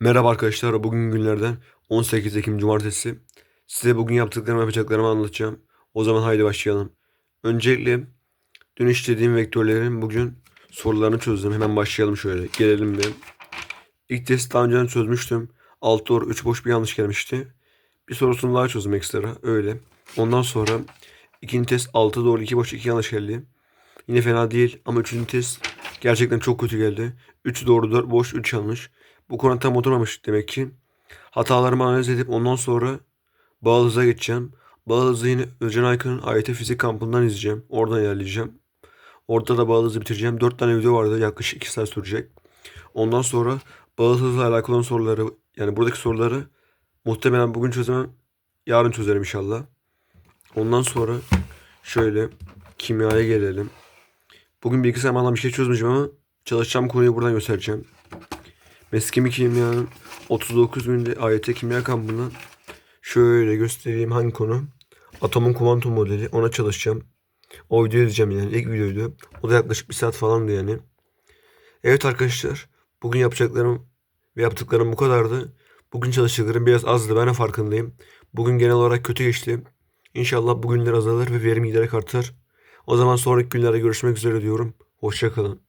Merhaba arkadaşlar. Bugün günlerden 18 Ekim Cumartesi. Size bugün yaptıklarımı yapacaklarımı anlatacağım. O zaman haydi başlayalım. Öncelikle dün işlediğim vektörlerin bugün sorularını çözdüm. Hemen başlayalım şöyle. Gelelim bir. İlk test daha önceden çözmüştüm. 6 doğru 3 boş bir yanlış gelmişti. Bir sorusunu daha çözdüm ekstra. Öyle. Ondan sonra ikinci test 6 doğru 2 boş 2 yanlış geldi. Yine fena değil ama üçüncü test gerçekten çok kötü geldi. 3 doğru 4 boş 3 yanlış. Bu Kur'an tam oturmamış demek ki. Hatalarımı analiz edip ondan sonra bağlı hıza geçeceğim. Bağlı hızı yine Özcan Aykın'ın AYT fizik kampından izleyeceğim. Oradan ilerleyeceğim. Orada da bağlı hızı bitireceğim. 4 tane video vardı. Yaklaşık 2 saat sürecek. Ondan sonra bağlı hızla alakalı olan soruları yani buradaki soruları muhtemelen bugün çözemem. Yarın çözerim inşallah. Ondan sonra şöyle kimyaya gelelim. Bugün bilgisayar anlamda bir şey çözmeyeceğim ama çalışacağım konuyu buradan göstereceğim. Meskimi Kimya'nın 39 günde AYT Kimya kampından şöyle göstereyim hangi konu? Atomun kuantum modeli. Ona çalışacağım. O videoyu izleyeceğim yani. ilk videoydu. O da yaklaşık bir saat falandı yani. Evet arkadaşlar. Bugün yapacaklarım ve yaptıklarım bu kadardı. Bugün çalıştıklarım biraz azdı. Ben de farkındayım. Bugün genel olarak kötü geçti. İnşallah bugünler azalır ve verim giderek artar. O zaman sonraki günlerde görüşmek üzere diyorum. Hoşçakalın.